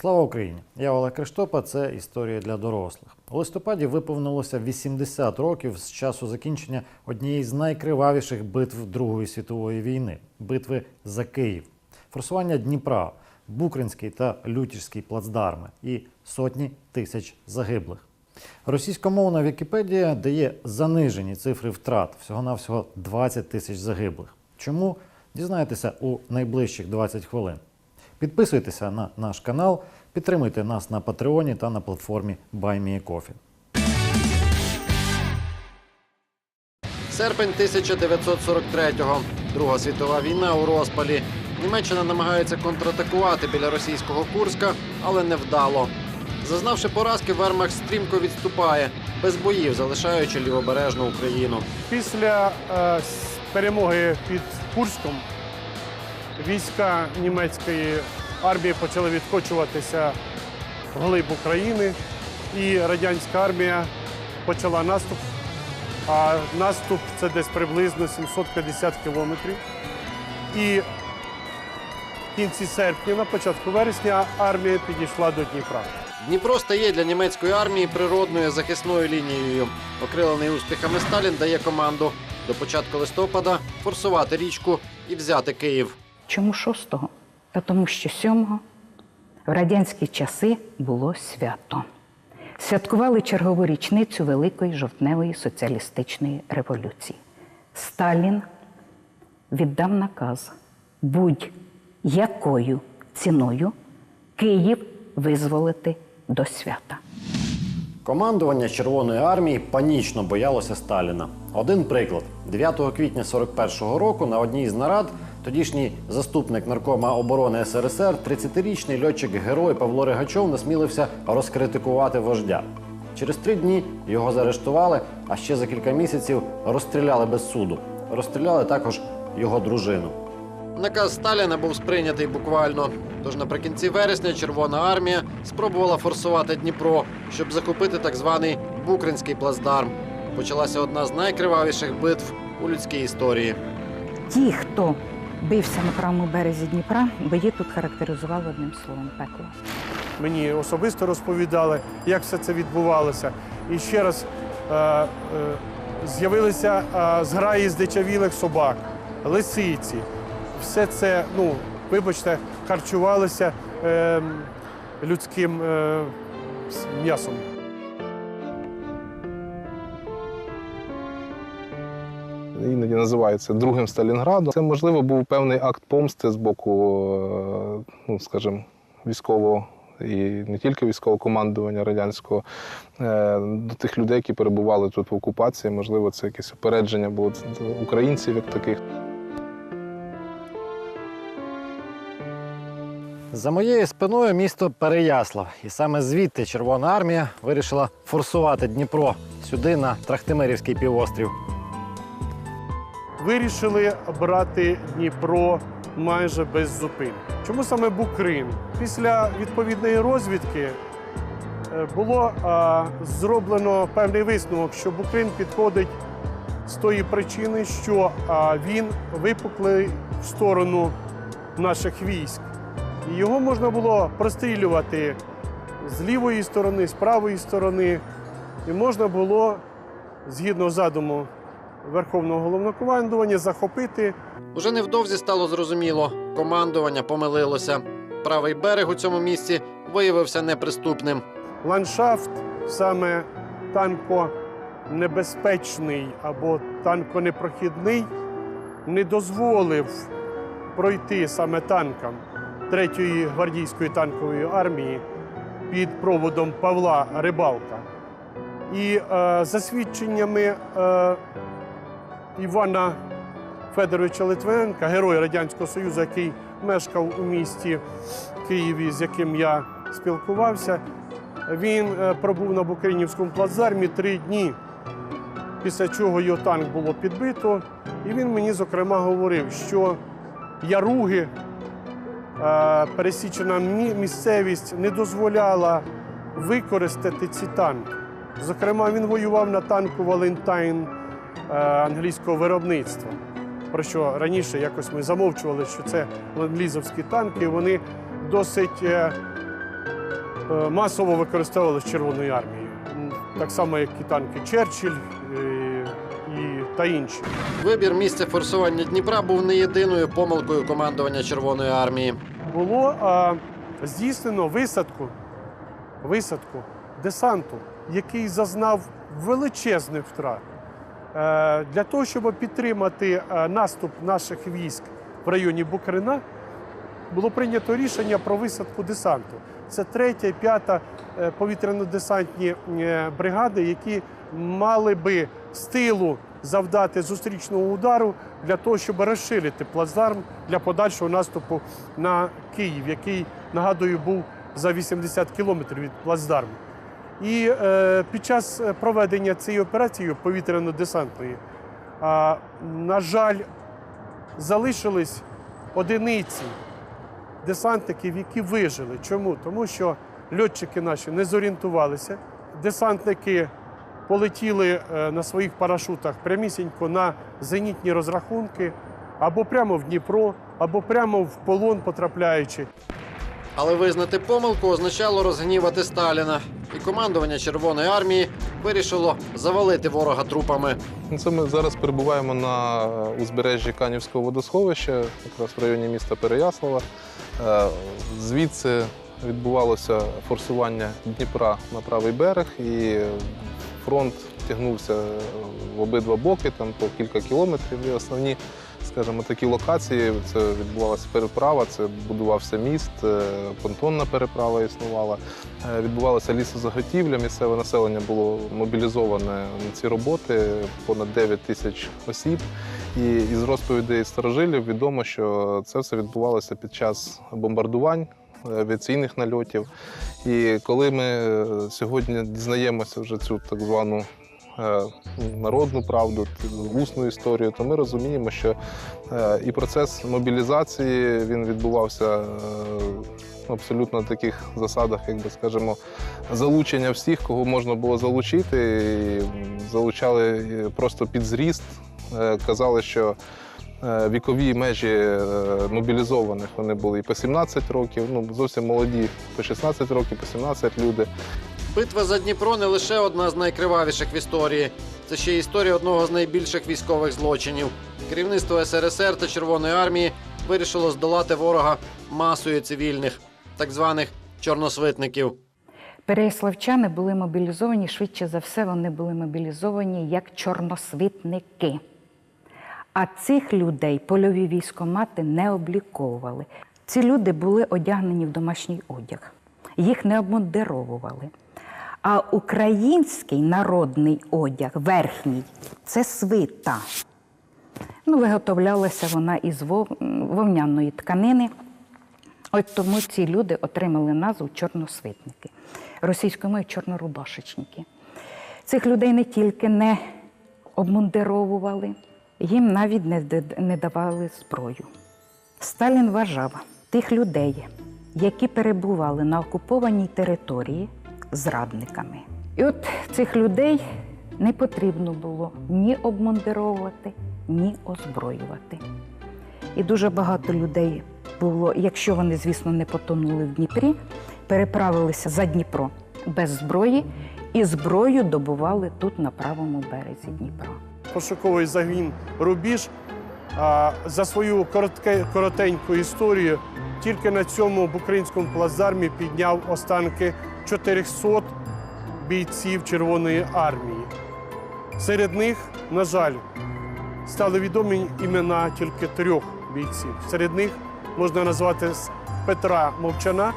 Слава Україні! Я Олег Криштопа. Це історія для дорослих. У листопаді виповнилося 80 років з часу закінчення однієї з найкривавіших битв Другої світової війни битви за Київ, форсування Дніпра, Букринський та Лютівський плацдарми і сотні тисяч загиблих. Російськомовна Вікіпедія дає занижені цифри втрат всього-навсього 20 тисяч загиблих. Чому дізнаєтеся у найближчих 20 хвилин? Підписуйтеся на наш канал, підтримуйте нас на Патреоні та на платформі BuyMeACoffee. Серпень 1943-го. Друга світова війна у розпалі. Німеччина намагається контратакувати біля російського Курська, але невдало. Зазнавши поразки, Вермахт стрімко відступає, без боїв залишаючи лівобережну Україну. Після е, перемоги під Курськом війська німецької армії почали відкочуватися вглиб України, і радянська армія почала наступ. А наступ це десь приблизно 750 кілометрів. І в кінці серпня, на початку вересня, армія підійшла до Дніпра. Дніпро стає для німецької армії природною захисною лінією. Окрилений успіхами Сталін дає команду до початку листопада форсувати річку і взяти Київ. Чому шостого? Та тому що сьомого в радянські часи було свято. Святкували чергову річницю Великої жовтневої соціалістичної революції. Сталін віддав наказ будь-якою ціною Київ визволити до свята. Командування Червоної армії панічно боялося Сталіна. Один приклад: 9 квітня 41-го року на одній з нарад тодішній заступник наркома оборони СРСР, 30-річний льотчик-герой Павло Ригачов насмілився розкритикувати вождя. Через три дні його заарештували, а ще за кілька місяців розстріляли без суду. Розстріляли також його дружину. Наказ Сталіна був сприйнятий буквально. Тож наприкінці вересня Червона армія спробувала форсувати Дніпро, щоб захопити так званий Букринський плацдарм. Почалася одна з найкривавіших битв у людській історії. Ті, хто бився на правому березі Дніпра, бої тут характеризували одним словом пекло. Мені особисто розповідали, як все це відбувалося. І ще раз е, е, з'явилися е, зграї здичавілих собак, лисиці. Все це, ну, вибачте, харчувалося е, людським е, м'ясом. Називається другим Сталінградом. Це можливо був певний акт помсти з боку, е, ну скажімо, військового. І не тільки військового командування радянського е, до тих людей, які перебували тут в окупації, можливо, це якесь упередження було до українців як таких. За моєю спиною місто Переяслав. І саме звідти Червона армія вирішила форсувати Дніпро сюди, на Трахтимирівський півострів. Вирішили брати Дніпро майже без зупин. Чому саме Букрин? Після відповідної розвідки е, було зроблено певний висновок, що Букрин підходить з тої причини, що він випуклий в сторону наших військ. І його можна було прострілювати з лівої сторони, з правої сторони, і можна було, згідно задуму Верховного головнокомандування, захопити Уже невдовзі стало зрозуміло, командування помилилося. Правий берег у цьому місці виявився неприступним. ландшафт саме танконебезпечний або танконепрохідний не дозволив пройти саме танкам 3-ї гвардійської танкової армії під проводом Павла Рибалка. І е, за свідченнями е, Івана Федоровича Литвиненка, героя Радянського Союзу, який мешкав у місті Києві, з яким я спілкувався, він е, пробув на Букринівському плацдармі три дні, після чого його танк було підбито. І він мені, зокрема, говорив, що яруги, е, пересічена місцевість не дозволяла використати ці танки. Зокрема, він воював на танку Валентайн англійського виробництва. Про що раніше якось ми замовчували, що це ленд-лізовські танки, вони досить е, е, масово використовувалися Червоною армією. Так само, як і танки Черчилль е, і та інші. Вибір місця форсування Дніпра був не єдиною помилкою командування Червоної армії. було а, здійснено висадку, висадку десанту, який зазнав величезних втрат. Е, для того, щоб підтримати е, наступ наших військ в районі Букрина, було прийнято рішення про висадку десанту. Це третя і п'ята е, повітряно-десантні бригади, які мали би з тилу завдати зустрічного удару для того, щоб розширити плацдарм для подальшого наступу на Київ, який, нагадую, був за 80 кілометрів від плацдарму. І е, під час е, проведення цієї операції повітряно-десантної, на жаль, залишились одиниці десантників, які вижили. Чому? Тому що льотчики наші не зорієнтувалися, десантники полетіли е, на своїх парашутах прямісінько на зенітні розрахунки, або прямо в Дніпро, або прямо в полон потрапляючи. Але визнати помилку означало розгнівати Сталіна. І командування Червоної армії вирішило завалити ворога трупами. Ну, Це ми зараз перебуваємо на е, узбережжі Канівського водосховища, якраз в районі міста Переяслава. Е, Звідси відбувалося форсування Дніпра на правий берег, і фронт тягнувся в обидва боки, там по кілька кілометрів. І основні, скажімо, такі локації це відбувалася переправа, це будувався міст, е, понтонна переправа існувала. Е, Відбувалася лісозаготівля, місцеве населення було мобілізоване на ці роботи, понад 9 тисяч осіб. І із розповідей старожилів відомо, що це все відбувалося під час бомбардувань, е, авіаційних нальотів. І коли ми е, сьогодні дізнаємося вже цю так звану е, народну правду, усну історію, то ми розуміємо, що е, і процес мобілізації він відбувався е, абсолютно на таких засадах, як би скажемо, залучення всіх, кого можна було залучити. І залучали е, просто під зріст. Е, Казали, що е, вікові межі е, мобілізованих вони були і по 17 років, ну зовсім молоді, по 16 років, по 17 люди. Битва за Дніпро не лише одна з найкривавіших в історії. Це ще історія одного з найбільших військових злочинів. Керівництво СРСР та Червоної армії вирішило здолати ворога масою цивільних, так званих чорносвитників. Переяславчани були мобілізовані, швидше за все, вони були мобілізовані як чорносвітники. А цих людей польові військомати не обліковували. Ці люди були одягнені в домашній одяг, їх не обмундировували. А український народний одяг, верхній, це свита. Ну, виготовлялася вона із вов- вовняної тканини. От тому ці люди отримали назву чорносвитники, російською мовою чорнорубашечники. Цих людей не тільки не обмундировували, їм навіть не давали зброю. Сталін вважав тих людей, які перебували на окупованій території зрадниками. І от цих людей не потрібно було ні обмундировувати, ні озброювати. І дуже багато людей було, якщо вони, звісно, не потонули в Дніпрі, переправилися за Дніпро без зброї і зброю добували тут на правому березі Дніпра. пошуковий загін Рубіж за свою коротке, коротеньку історію тільки на цьому в українському плацдармі підняв останки 400 бійців Червоної армії. Серед них, на жаль, стали відомі імена тільки трьох бійців. Серед них можна назвати Петра Мовчана,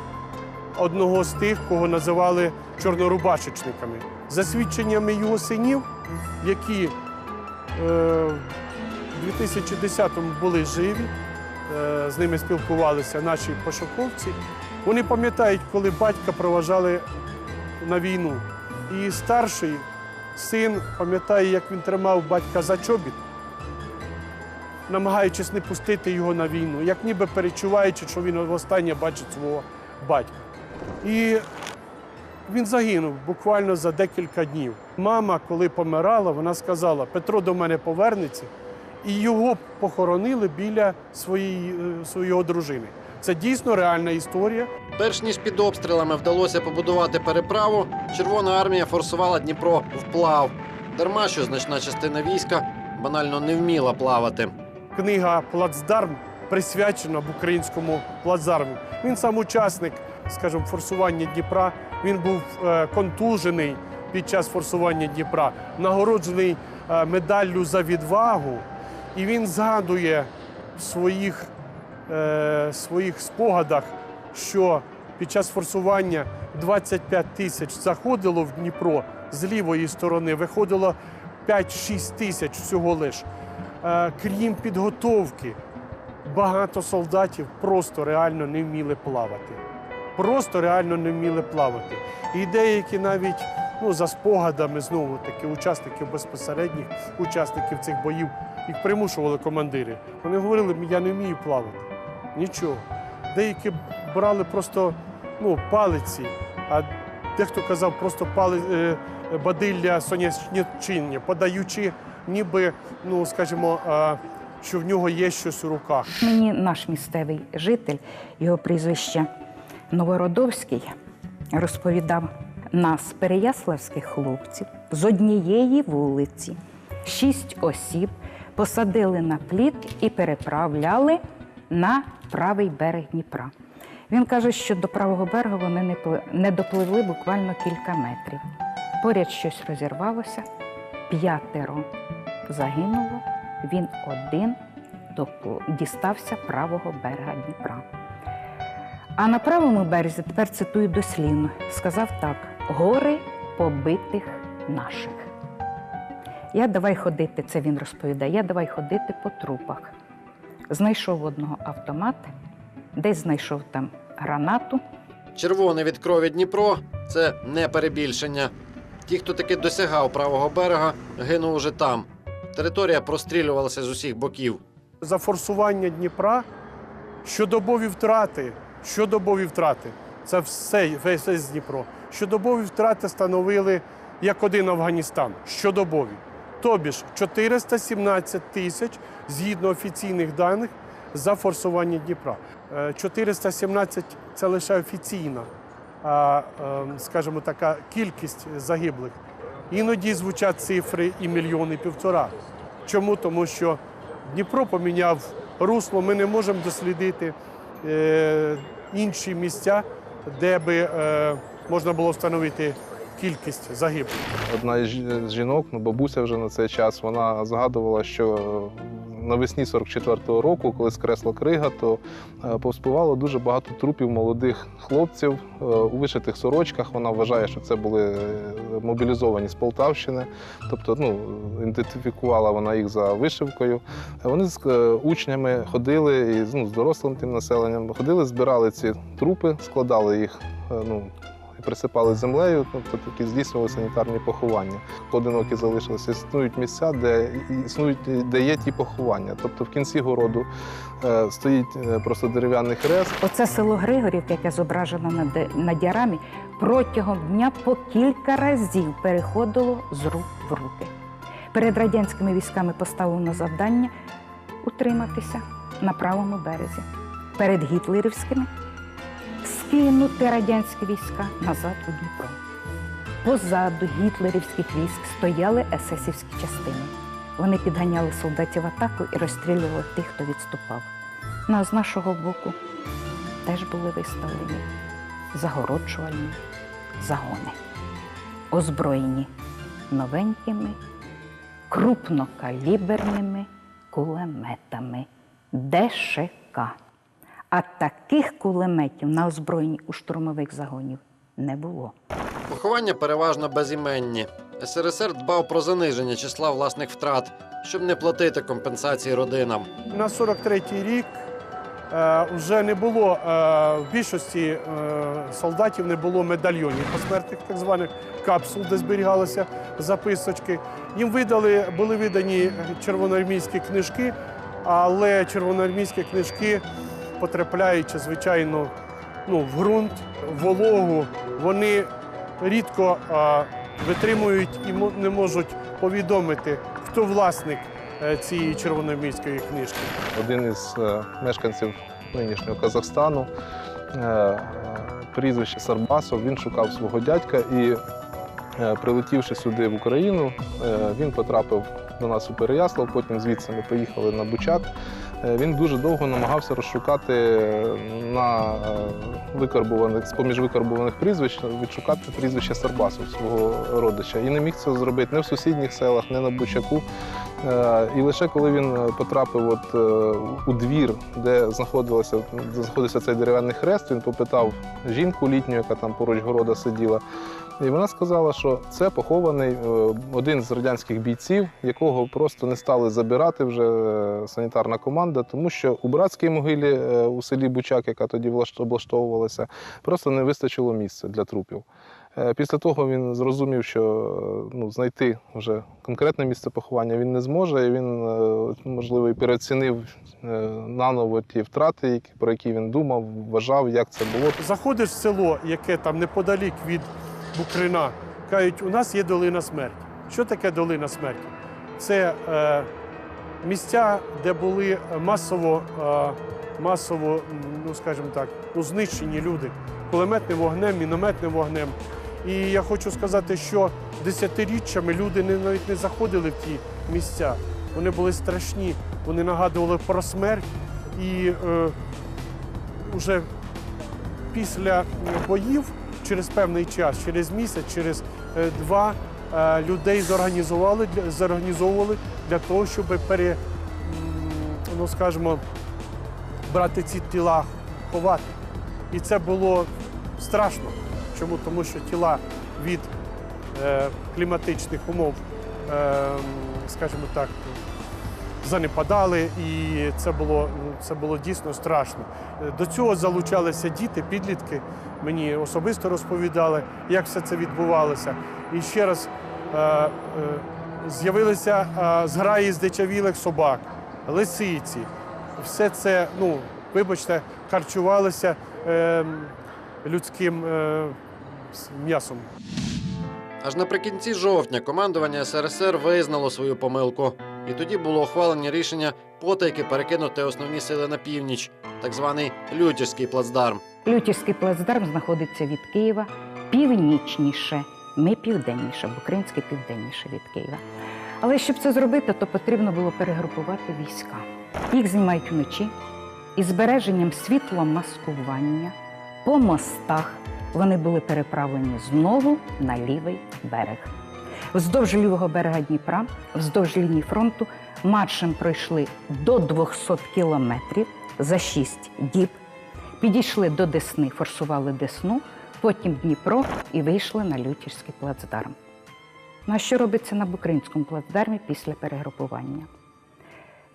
одного з тих, кого називали чорнорубашечниками. За свідченнями його синів, які Е, в 2010-му були живі, е, з ними спілкувалися наші пошуковці. Вони пам'ятають, коли батька проважали на війну. І старший син пам'ятає, як він тримав батька за чобіт, намагаючись не пустити його на війну, як ніби перечуваючи, що він востаннє бачить свого батька. І він загинув буквально за декілька днів. Мама, коли помирала, вона сказала: Петро до мене повернеться, і його похоронили біля своєї, е, своєї дружини. Це дійсно реальна історія. Перш ніж під обстрілами вдалося побудувати переправу, Червона армія форсувала Дніпро вплав. Дарма, що значна частина війська банально не вміла плавати. Книга Плацдарм присвячена в українському плацдарму. Він сам учасник, скажімо, форсування Дніпра. Він був е, контужений під час форсування Дніпра, нагороджений е, медаллю за відвагу. І він згадує своїх, е, своїх спогадах, що під час форсування 25 тисяч заходило в Дніпро з лівої сторони, виходило 5-6 тисяч всього лиш. Е, Крім підготовки, багато солдатів просто реально не вміли плавати. Просто реально не вміли плавати. І деякі навіть ну, за спогадами знову таки учасників безпосередніх учасників цих боїв їх примушували командири. Вони говорили, я не вмію плавати. Нічого. Деякі брали просто ну, палиці, а дехто казав просто пали, е, бадилля сонячничиння, подаючи, ніби, ну скажімо, що в нього є щось у руках. Мені наш місцевий житель, його прізвище Новородовський, розповідав нас, переяславських хлопців, з однієї вулиці, шість осіб посадили на плід і переправляли на правий берег Дніпра. Він каже, що до правого берега вони не пли- допливли буквально кілька метрів. Поряд щось розірвалося, п'ятеро загинуло, він один дістався правого берега Дніпра. А на правому березі, тепер цитую дослівно, сказав так: гори побитих наших. Я давай ходити, це він розповідає, я давай ходити по трупах. Знайшов одного автомат, десь знайшов там гранату. Червоне від крові Дніпро це не перебільшення. Ті, хто таки досягав правого берега, гинув уже там. Територія прострілювалася з усіх боків. За форсування Дніпра щодобові втрати, щодобові втрати. Це все, весь, весь Дніпро. Щодобові втрати становили як один Афганістан. Щодобові. Тобі ж 417 тисяч згідно офіційних даних за форсування Дніпра. Е, 417 – це лише офіційна, а, е, скажімо, така кількість загиблих. Іноді звучать цифри і мільйони півтора. Чому? Тому що Дніпро поміняв русло, ми не можемо дослідити е, інші місця, де би е, можна було встановити кількість загиблих. Одна з жінок, ну бабуся вже на цей час, вона згадувала, що навесні 44-го року, коли скресла крига, то е, повспівало дуже багато трупів молодих хлопців е, у вишитих сорочках. Вона вважає, що це були е, мобілізовані з Полтавщини. Тобто, ну, ідентифікувала вона їх за вишивкою. Вони з учнями ходили і ну, з дорослим тим населенням ходили, збирали ці трупи, складали їх. Ну, присипали землею, тобто такі здійснювали санітарні поховання. Поодинокі залишилися. Існують місця, де існують, де є ті поховання. Тобто в кінці городу е, стоїть е, просто дерев'яний хрест. Оце село Григорівка, яке зображено на, де- на діарамі, протягом дня по кілька разів переходило з рук в руки. Перед радянськими військами поставлено завдання утриматися на правому березі. Перед гітлерівськими скинути радянські війська назад у Дніпро. Позаду гітлерівських військ стояли есесівські частини. Вони підганяли солдатів атаку і розстрілювали тих, хто відступав. Ну, а з нашого боку теж були виставлені загороджувальні загони, озброєні новенькими крупнокаліберними кулеметами ДШК. А таких кулеметів на озброєнні у штурмових загонів не було. Поховання переважно безіменні. СРСР дбав про заниження числа власних втрат, щоб не платити компенсації родинам. На 43-й рік е, вже не було е, в більшості е, солдатів не було медальйонів посмертних, так званих капсул, де зберігалися записочки. Їм видали, були видані червоноармійські книжки, але червоноармійські книжки, потрапляючи, звичайно, ну, в ґрунт, в вологу, вони рідко е, витримують і не можуть повідомити, хто власник е, цієї червоноармійської книжки. Один із е, мешканців нинішнього Казахстану. Е, Прізвище Сарбасов. Він шукав свого дядька і, прилетівши сюди в Україну, він потрапив до нас у Переяслав. Потім звідси ми поїхали на Бучак. Е, Він дуже довго намагався розшукати на е, викарбуваних з поміж викарбуваних прізвищ відшукати прізвище Сарбасов свого родича. І не міг цього зробити не в сусідніх селах, не на Бучаку. Е, І лише коли він потрапив от, у двір, де знаходилося, де знаходився цей дерев'яний хрест, він попитав жінку літню, яка там поруч города сиділа. І вона сказала, що це похований е, один з радянських бійців, якого просто не стали забирати вже е, санітарна команда, тому що у братській могилі е, у селі Бучак, яка тоді облаштовувалася, просто не вистачило місця для трупів. Після того він зрозумів, що ну, знайти вже конкретне місце поховання він не зможе, і він, можливо, і переоцінив наново ті втрати, про які він думав, вважав, як це було. Заходиш в село, яке там неподалік від Букрина, кажуть, у нас є долина смерті. Що таке долина смерті? Це е, місця, де були масово, е, масово, ну скажімо так, ну, знищені люди кулеметним вогнем, мінометним вогнем. І я хочу сказати, що десятиріччями люди не, навіть не заходили в ті місця. Вони були страшні, вони нагадували про смерть. І е, вже після боїв, через певний час, через місяць, через е, два е, людей зорганізували зорганізовували для того, щоб пере, ну скажімо, брати ці тіла, ховати. І це було страшно. Чому? Тому що тіла від е, кліматичних умов, е, скажімо так, занепадали, і це було, ну, це було дійсно страшно. Е, До цього залучалися діти, підлітки. Мені особисто розповідали, як все це відбувалося. І ще раз е, е, з'явилися зграї здичавілих собак, лисиці. Все це, ну, вибачте, харчувалося людським м'ясом. Аж наприкінці жовтня командування СРСР визнало свою помилку, і тоді було ухвалення рішення потайки перекинути основні сили на північ, так званий Лютівський плацдарм. Лютівський плацдарм знаходиться від Києва північніше. Ми південніше, Букринський південніше від Києва. Але щоб це зробити, то потрібно було перегрупувати війська. Їх знімають вночі із збереженням світломаскування по мостах. Вони були переправлені знову на лівий берег. Вздовж лівого берега Дніпра, вздовж лінії фронту, маршем пройшли до 200 кілометрів за 6 діб. Підійшли до Десни, форсували Десну, потім Дніпро і вийшли на Лютівський плацдарм. Ну а що робиться на Букринському плацдармі після перегрупування?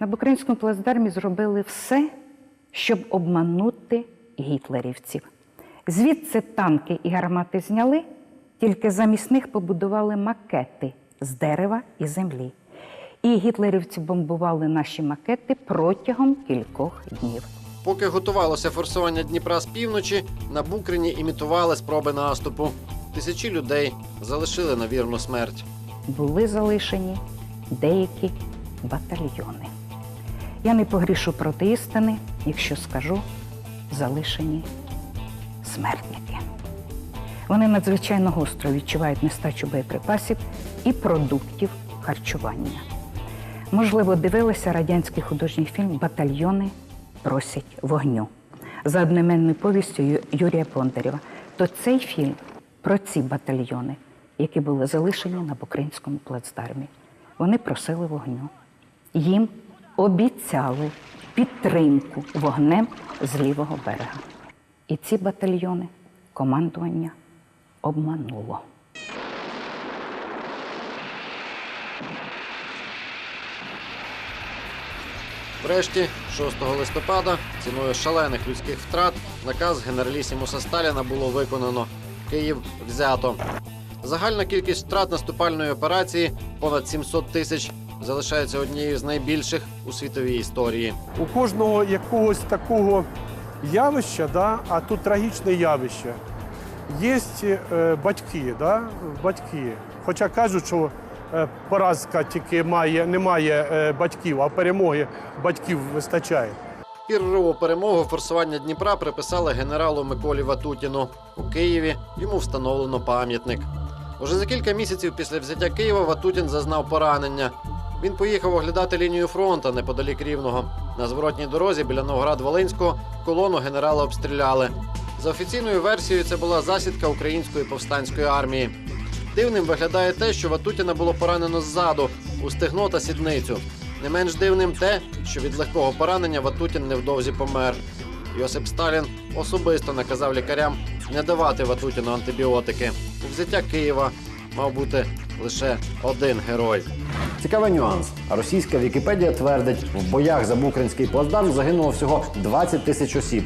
На Букринському плацдармі зробили все, щоб обманути гітлерівців. Звідси танки і гармати зняли, тільки замість них побудували макети з дерева і землі. І гітлерівці бомбували наші макети протягом кількох днів. Поки готувалося форсування Дніпра з півночі, на Букрині імітували спроби наступу. Тисячі людей залишили на вірну смерть. були залишені деякі батальйони. Я не погрішу проти істини, якщо скажу залишені смертники. Вони надзвичайно гостро відчувають нестачу боєприпасів і продуктів харчування. Можливо, дивилися радянський художній фільм Батальйони просять вогню за одноіменною повістю Юрія Бондарєва. То цей фільм про ці батальйони, які були залишені на Букринському плацдармі. Вони просили вогню. Їм обіцяли підтримку вогнем з лівого берега. І ці батальйони командування обмануло. Врешті, 6 листопада, ціною шалених людських втрат, наказ генералісімуса Сталіна було виконано. Київ взято. Загальна кількість втрат наступальної операції понад 700 тисяч залишається однією з найбільших у світовій історії. У кожного якогось такого явища, да, а тут трагічне явище. Є е, батьки, да, батьки. Хоча кажуть, що поразка тільки має, немає е, батьків, а перемоги батьків вистачає. Піррову перемогу форсування Дніпра приписали генералу Миколі Ватутіну. У Києві йому встановлено пам'ятник. Уже за кілька місяців після взяття Києва Ватутін зазнав поранення. Він поїхав оглядати лінію фронту неподалік Рівного. На зворотній дорозі біля Новоград-Волинського колону генерала обстріляли. За офіційною версією, це була засідка української повстанської армії. Дивним виглядає те, що Ватутіна було поранено ззаду у стегно та сідницю. Не менш дивним те, що від легкого поранення Ватутін невдовзі помер. Йосип Сталін особисто наказав лікарям не давати Ватутіну антибіотики. У взяття Києва мав бути лише один герой. Цікавий нюанс. Російська Вікіпедія твердить, в боях за Букринський плацдарм загинуло всього 20 тисяч осіб.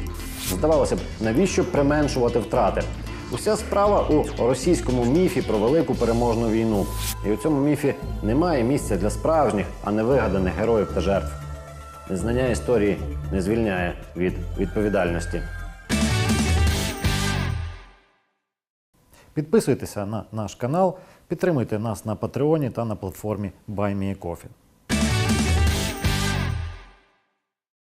Здавалося б, навіщо применшувати втрати? Уся справа у російському міфі про велику переможну війну. І у цьому міфі немає місця для справжніх, а не вигаданих героїв та жертв. Незнання історії не звільняє від відповідальності. Підписуйтеся на наш канал, підтримуйте нас на Патреоні та на платформі BuyMeACoffee.